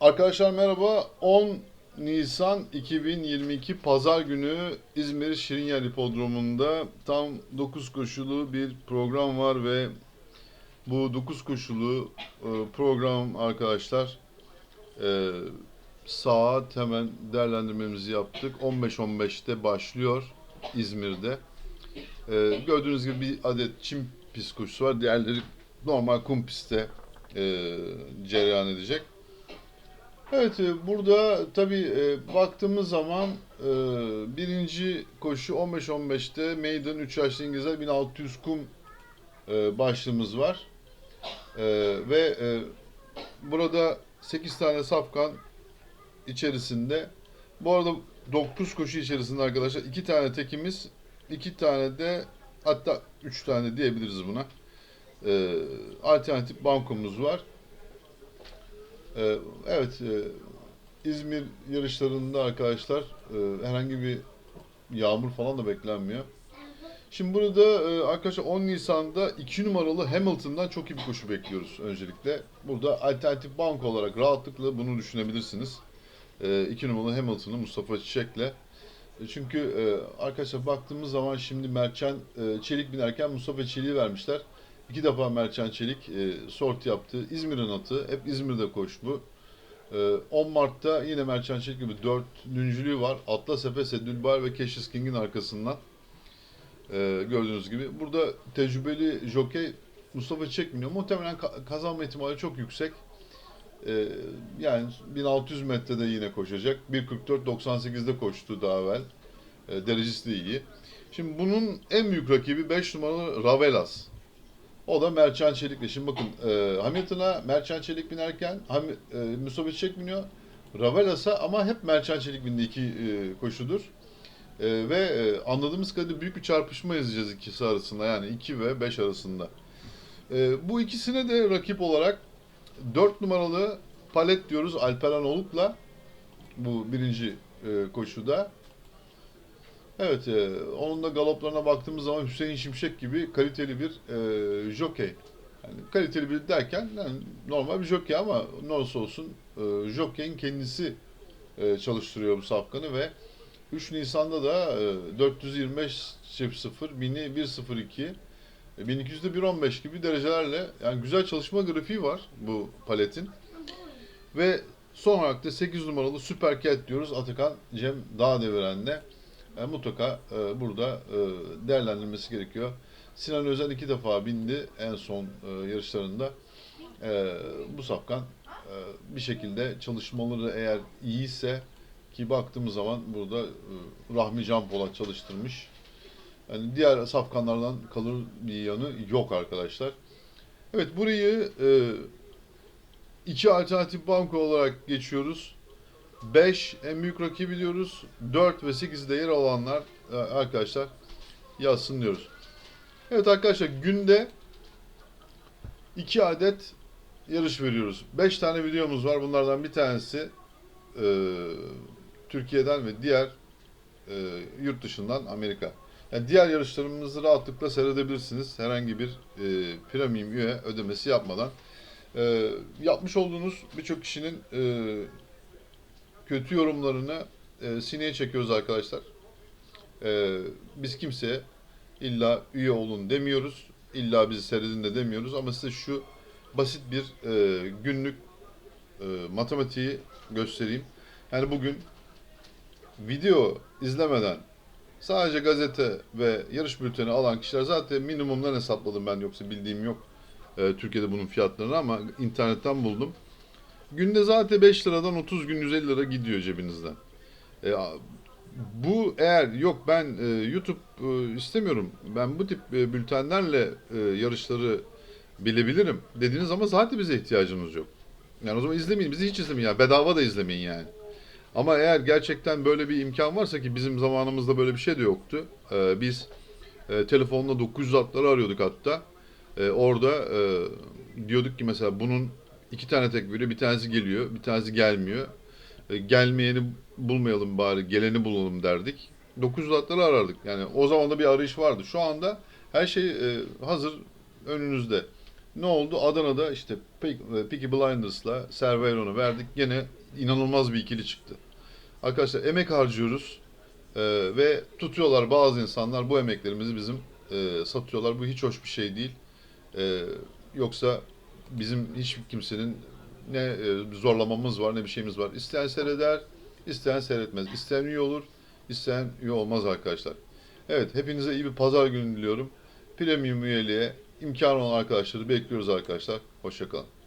Arkadaşlar merhaba. 10 Nisan 2022 Pazar günü İzmir Şirinyel Hipodromu'nda tam 9 koşulu bir program var ve bu 9 koşulu e, program arkadaşlar e, saat hemen değerlendirmemizi yaptık. 15.15'te başlıyor İzmir'de. E, gördüğünüz gibi bir adet çim pist koşusu var. Diğerleri normal kum pistte cereyan edecek. Evet, e, burada tabii e, baktığımız zaman e, birinci koşu 15-15'te Maiden 3 yaşlı İngilizler 1600 kum başlığımız var. Ve burada 8 tane safkan içerisinde bu arada 9 koşu içerisinde arkadaşlar 2 tane tekimiz, 2 tane de hatta 3 tane diyebiliriz buna. Alternatif bankomuz var. Ee, Evet, e, İzmir yarışlarında arkadaşlar e, herhangi bir yağmur falan da beklenmiyor. Şimdi burada e, arkadaşlar 10 Nisan'da 2 numaralı Hamilton'dan çok iyi bir koşu bekliyoruz öncelikle. Burada alternatif bank olarak rahatlıkla bunu düşünebilirsiniz. 2 numaralı Hamilton'ı Mustafa Çiçek'le. E, Çünkü e, arkadaşlar baktığımız zaman şimdi Mertcan e, Çelik binerken Mustafa Çelik'i vermişler. İki defa Mertcan Çelik e, sort yaptı. İzmir'in atı. Hep İzmir'de koştu. E, 10 Mart'ta yine Mertcan Çelik gibi dördüncülüğü var. Atlas Efes, Edülbar ve Cassius King'in arkasından. E, gördüğünüz gibi. Burada tecrübeli jokey Mustafa Çiçek biniyor. Muhtemelen ka- kazanma ihtimali çok yüksek. E, yani 1600 metrede yine koşacak. 1.44.98'de koştu daha evvel. E, derecesi de iyi. Şimdi bunun en büyük rakibi 5 numaralı Ravelas. O da Mertcan Çelik'le. Şimdi bakın e, Hamilton'a Mertcan Çelik binerken Ham, e, Mustafa Çiçek biniyor. Ravelas'a ama hep Mertcan Çelik bindiği iki e, koşudur. E, ve e, anladığımız kadarıyla büyük bir çarpışma izleyeceğiz ikisi arasında. Yani 2 ve 5 arasında. E, bu ikisine de rakip olarak 4 numaralı palet diyoruz Alperen Oluk'la bu birinci e, koşuda. Evet, e, onun da galoplarına baktığımız zaman Hüseyin Şimşek gibi kaliteli bir e, jokey. Yani kaliteli bir derken yani normal bir jokey ama ne olursa olsun e, jokeyin kendisi e, çalıştırıyor bu safkanı ve 3 Nisan'da da e, 425 çift 0, 1000'i 102, e, 1200'de 1.15 gibi derecelerle yani güzel çalışma grafiği var bu paletin. Ve son olarak da 8 numaralı Super Cat diyoruz Atakan Cem Dağdeviren'le. Yani mutlaka e, burada e, değerlendirilmesi gerekiyor. Sinan Özen iki defa bindi en son e, yarışlarında. E, bu safkan e, bir şekilde çalışmaları eğer iyiyse ki baktığımız zaman burada e, Rahmi Can Polat çalıştırmış. Yani diğer safkanlardan kalır bir yanı yok arkadaşlar. Evet burayı e, iki alternatif banko olarak geçiyoruz. 5 en büyük rakibi diyoruz. 4 ve 8'de yer alanlar e, arkadaşlar yazsın diyoruz. Evet arkadaşlar günde 2 adet yarış veriyoruz. 5 tane videomuz var. Bunlardan bir tanesi e, Türkiye'den ve diğer e, yurt dışından Amerika. Yani diğer yarışlarımızı rahatlıkla seyredebilirsiniz. Herhangi bir e, premium üye ödemesi yapmadan. E, yapmış olduğunuz birçok kişinin e, kötü yorumlarını e, sineye çekiyoruz arkadaşlar. E, biz kimseye illa üye olun demiyoruz. İlla bizi seyredin de demiyoruz ama size şu basit bir e, günlük e, matematiği göstereyim. Yani bugün video izlemeden sadece gazete ve yarış bülteni alan kişiler zaten minimumdan hesapladım ben yoksa bildiğim yok e, Türkiye'de bunun fiyatlarını ama internetten buldum. Günde zaten 5 liradan 30 gün 150 lira gidiyor cebinizden. E, bu eğer yok ben e, YouTube e, istemiyorum. Ben bu tip e, bültenlerle e, yarışları bilebilirim dediğiniz zaman zaten bize ihtiyacınız yok. Yani o zaman izlemeyin. Bizi hiç izlemeyin ya. Bedava da izlemeyin yani. Ama eğer gerçekten böyle bir imkan varsa ki bizim zamanımızda böyle bir şey de yoktu. E, biz e, telefonla 900 atları arıyorduk hatta. E, orada e, diyorduk ki mesela bunun iki tane tek veriyor. Bir tanesi geliyor, bir tanesi gelmiyor. E, gelmeyeni bulmayalım bari, geleni bulalım derdik. 900 atları arardık. Yani o zaman da bir arayış vardı. Şu anda her şey e, hazır önünüzde. Ne oldu? Adana'da işte Pe- Peaky Blinders'la Cerveron'u verdik. Gene inanılmaz bir ikili çıktı. Arkadaşlar emek harcıyoruz Ee, ve tutuyorlar bazı insanlar bu emeklerimizi bizim e, satıyorlar. Bu hiç hoş bir şey değil. Ee, yoksa bizim hiç kimsenin ne e, zorlamamız var ne bir şeyimiz var. İsteyen seyreder, isteyen seyretmez. İsteyen üye olur, isteyen üye olmaz arkadaşlar. Evet, hepinize iyi bir pazar günü diliyorum. Premium üyeliğe imkanı olan arkadaşları bekliyoruz arkadaşlar. Hoşçakalın.